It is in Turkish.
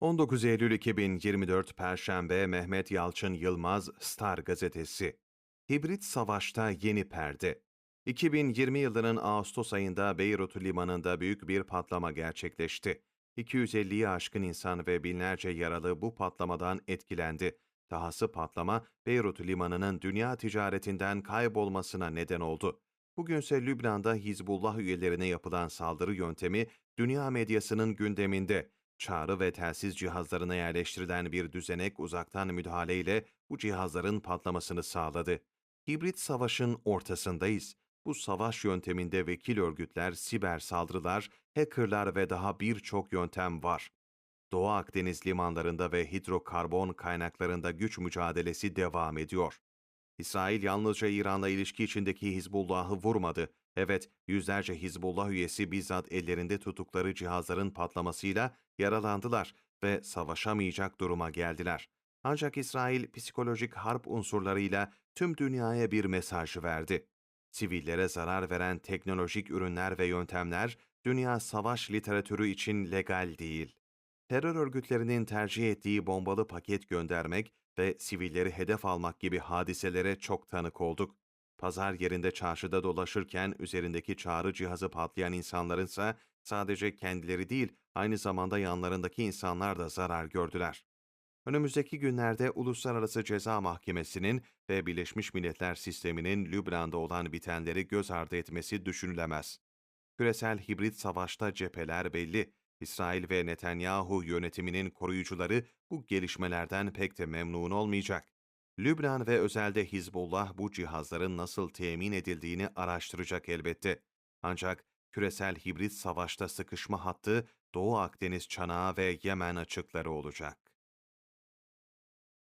19 Eylül 2024 Perşembe Mehmet Yalçın Yılmaz Star Gazetesi Hibrit Savaşta Yeni Perde 2020 yılının Ağustos ayında Beyrut limanında büyük bir patlama gerçekleşti. 250'yi aşkın insan ve binlerce yaralı bu patlamadan etkilendi. Dahası patlama Beyrut limanının dünya ticaretinden kaybolmasına neden oldu. Bugünse Lübnan'da Hizbullah üyelerine yapılan saldırı yöntemi dünya medyasının gündeminde. Çağrı ve telsiz cihazlarına yerleştirilen bir düzenek uzaktan müdahaleyle bu cihazların patlamasını sağladı. Hibrit savaşın ortasındayız. Bu savaş yönteminde vekil örgütler, siber saldırılar, hackerlar ve daha birçok yöntem var. Doğu Akdeniz limanlarında ve hidrokarbon kaynaklarında güç mücadelesi devam ediyor. İsrail yalnızca İran'la ilişki içindeki Hizbullah'ı vurmadı. Evet, yüzlerce Hizbullah üyesi bizzat ellerinde tuttukları cihazların patlamasıyla yaralandılar ve savaşamayacak duruma geldiler. Ancak İsrail psikolojik harp unsurlarıyla tüm dünyaya bir mesaj verdi. Sivillere zarar veren teknolojik ürünler ve yöntemler dünya savaş literatürü için legal değil. Terör örgütlerinin tercih ettiği bombalı paket göndermek ve sivilleri hedef almak gibi hadiselere çok tanık olduk. Pazar yerinde çarşıda dolaşırken üzerindeki çağrı cihazı patlayan insanlarınsa sadece kendileri değil aynı zamanda yanlarındaki insanlar da zarar gördüler. Önümüzdeki günlerde Uluslararası Ceza Mahkemesi'nin ve Birleşmiş Milletler Sistemi'nin Lübnan'da olan bitenleri göz ardı etmesi düşünülemez. Küresel hibrit savaşta cepheler belli. İsrail ve Netanyahu yönetiminin koruyucuları bu gelişmelerden pek de memnun olmayacak. Lübnan ve özelde Hizbullah bu cihazların nasıl temin edildiğini araştıracak elbette. Ancak küresel hibrit savaşta sıkışma hattı Doğu Akdeniz çanağı ve Yemen açıkları olacak.